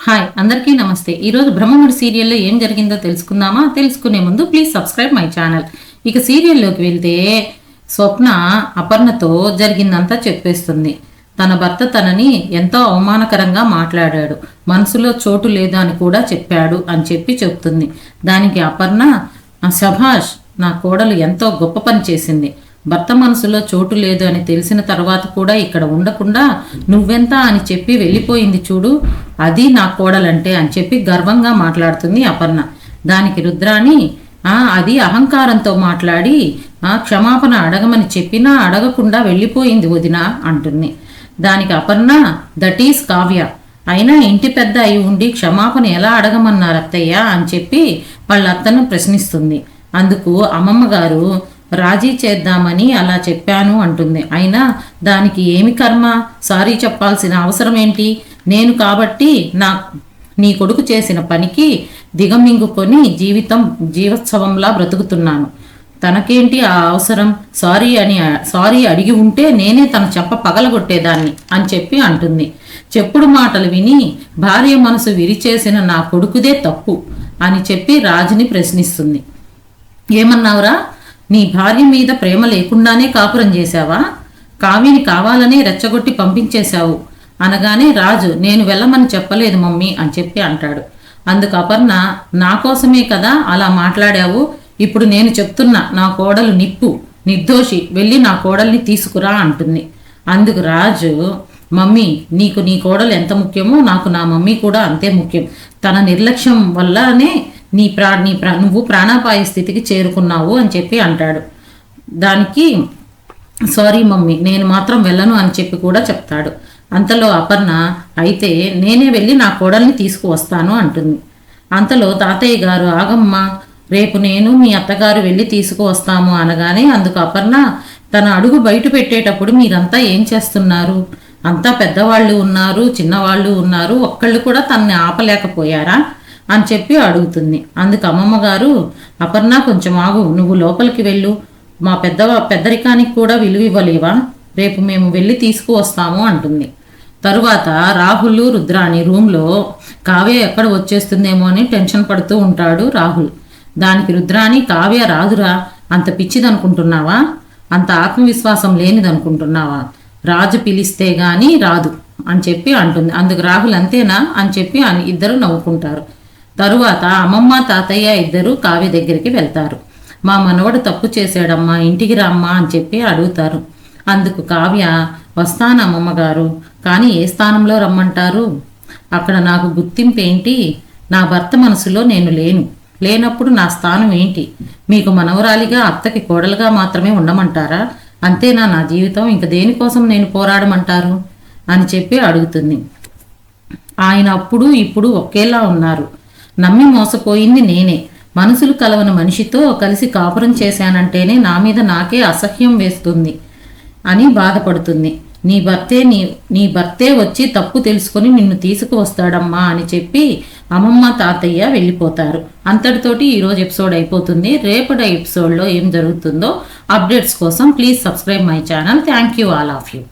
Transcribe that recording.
Hi అందరికీ నమస్తే. ఈరోజు బ్రహ్మముడి సీరియల్లో ఏం జరిగిందో తెలుసుకుందామా? తెలుసుకునే ముందు ప్లీజ్ సబ్స్క్రైబ్ మై ఛానల్. ఇక సీరియల్లోకి వెళ్తే స్వప్న అపర్ణతో జరిగిందంతా చెప్పేస్తుంది. తన భర్త తనని ఎంతో అవమానకరంగా మాట్లాడాడు. మనసులో చోటు లేదా అని కూడా చెప్పాడు అని చెప్పి చెప్తుంది దానికి అపర్ణ "ఆ, శభాష్ నా కోడలు ఎంతో గొప్ప పని చేసింది. భర్త మనసులో చోటు లేదు అని తెలిసిన తర్వాత కూడా ఇక్కడ ఉండకుండా నువ్వెంత అని చెప్పి వెళ్ళిపోయింది చూడు అది నా కోడలంటే అని చెప్పి గర్వంగా మాట్లాడుతుంది అపర్ణ. దానికి రుద్రాణి అది అహంకారంతో మాట్లాడి క్షమాపణ అడగమని చెప్పినా అడగకుండా వెళ్ళిపోయింది వదిన అంటుంది. దానికి అపర్ణ దట్ ఈస్ కావ్య. అయినా ఇంటి పెద్ద అయి ఉండి క్షమాపణ ఎలా అడగమన్నారు అత్తయ్య? అని చెప్పి వాళ్ళ అత్తను ప్రశ్నిస్తుంది. అందుకు అమ్మమ్మ గారు రాజీ చేద్దామని అలా చెప్పాను అంటుంది. అయినా దానికి ఏమి కర్మ? సారీ చెప్పాల్సిన అవసరం ఏంటి? నేను కాబట్టి నా నీ కొడుకు చేసిన పనికి దిగమింగుకొని జీవితం జీవోత్సవంలా బ్రతుకుతున్నాను. తనకేంటి ఆ అవసరం? సారీ అని సారీ అడిగి ఉంటే నేనే తన చెప్ప పగలగొట్టేదాన్ని అని చెప్పి అంటుంది. చెప్పుడు మాటలు విని భార్య మనసు విరిచేసిన నా కొడుకుదే తప్పు అని చెప్పి రాజుని ప్రశ్నిస్తుంది. ఏమన్నావురా? నీ భార్య మీద ప్రేమ లేకుండానే కాపురం చేశావా? కావ్యని కావాలనే రెచ్చగొట్టి పంపించేశావు. అనగానే రాజు నేను వెళ్ళమని చెప్పలేదు మమ్మీ అని చెప్పి అంటాడు. అందుకు అపర్ణ నా కోసమే కదా అలా మాట్లాడావు. ఇప్పుడు నేను చెప్తున్నా నా కోడలు నిప్పు నిర్దోషి వెళ్ళి నా కోడల్ని తీసుకురా అంటుంది. అందుకు రాజు మమ్మీ నీకు నీ కోడలు ఎంత ముఖ్యమో నాకు నా మమ్మీ కూడా అంతే ముఖ్యం. తన నిర్లక్ష్యం వల్లనే నీ ప్రా నీ ప్రా నువ్వు ప్రాణాపాయ స్థితికి చేరుకున్నావు అని చెప్పి అంటాడు. దానికి సారీ మమ్మీ నేను మాత్రం వెళ్ళను అని చెప్పి కూడా చెప్తాడు. అంతలో అపర్ణ అయితే నేనే వెళ్ళి నా కోడల్ని తీసుకువస్తాను అంటుంది. అంతలో తాతయ్య గారు ఆగమ్మ రేపు నేను మీ అత్తగారు వెళ్ళి తీసుకువస్తాము అనగానే అందుకు అపర్ణ తన అడుగు బయట పెట్టేటప్పుడు మీరంతా ఏం చేస్తున్నారు? అంతా పెద్దవాళ్ళు ఉన్నారు చిన్నవాళ్ళు ఉన్నారు ఒక్కళ్ళు కూడా తనని ఆపలేకపోయారా? అని చెప్పి అడుగుతుంది. అందుకు అమ్మమ్మ గారు అపర్ణ కొంచెం ఆగు. నువ్వు లోపలికి వెళ్ళు. మా పెద్ద పెద్దరికానికి కూడా విలువ ఇవ్వలేవా? రేపు మేము వెళ్ళి తీసుకువస్తాము అంటుంది. తరువాత రాహుల్ రుద్రాణి రూమ్లో కావ్య ఎక్కడ వచ్చేస్తుందేమో అని టెన్షన్ పడుతూ ఉంటాడు రాహుల్. దానికి రుద్రాణి కావ్య రాదురా. అంత పిచ్చిదనుకుంటున్నావా? అంత ఆత్మవిశ్వాసం లేనిదనుకుంటున్నావా? రాజు పిలిస్తే గాని రాదు అని చెప్పి అంటుంది. అందుకు రాహుల్ అంతేనా? అని చెప్పి అని ఇద్దరు నవ్వుకుంటారు. తరువాత అమ్మమ్మ తాతయ్య ఇద్దరు కావ్య దగ్గరికి వెళ్తారు. మా మనవడు తప్పు చేశాడమ్మా ఇంటికి రామ్మా అని చెప్పి అడుగుతారు. అందుకు కావ్య వస్తాను అమ్మమ్మగారు కానీ ఏ స్థానంలో రమ్మంటారు? అక్కడ నాకు గుర్తింపు ఏంటి నా భర్త మనసులో నేను లేను. లేనప్పుడు నా స్థానం ఏంటి? మీకు మనవరాలిగా అత్తకి కోడలుగా మాత్రమే ఉండమంటారా? అంతేనా నా జీవితం? ఇంక దేనికోసం నేను పోరాడమంటారు? అని చెప్పి అడుగుతుంది. ఆయన అప్పుడు ఇప్పుడు ఒకేలా ఉన్నారు. నమ్మి మోసపోయింది నేనే. మనసులు కలవని మనిషితో కలిసి కాపురం చేశానంటేనే నా మీద నాకే అసహ్యం వేస్తుంది అని బాధపడుతుంది. నీ భర్తే నీ నీ భర్తే వచ్చి తప్పు తెలుసుకొని నిన్ను తీసుకువస్తాడమ్మా అని చెప్పి అమ్మమ్మ తాతయ్య వెళ్ళిపోతారు. అంతటితోటి ఈరోజు ఎపిసోడ్ అయిపోతుంది. రేపటి ఎపిసోడ్లో ఏం జరుగుతుందో అప్డేట్స్ కోసం please subscribe my channel. Thank you all of you.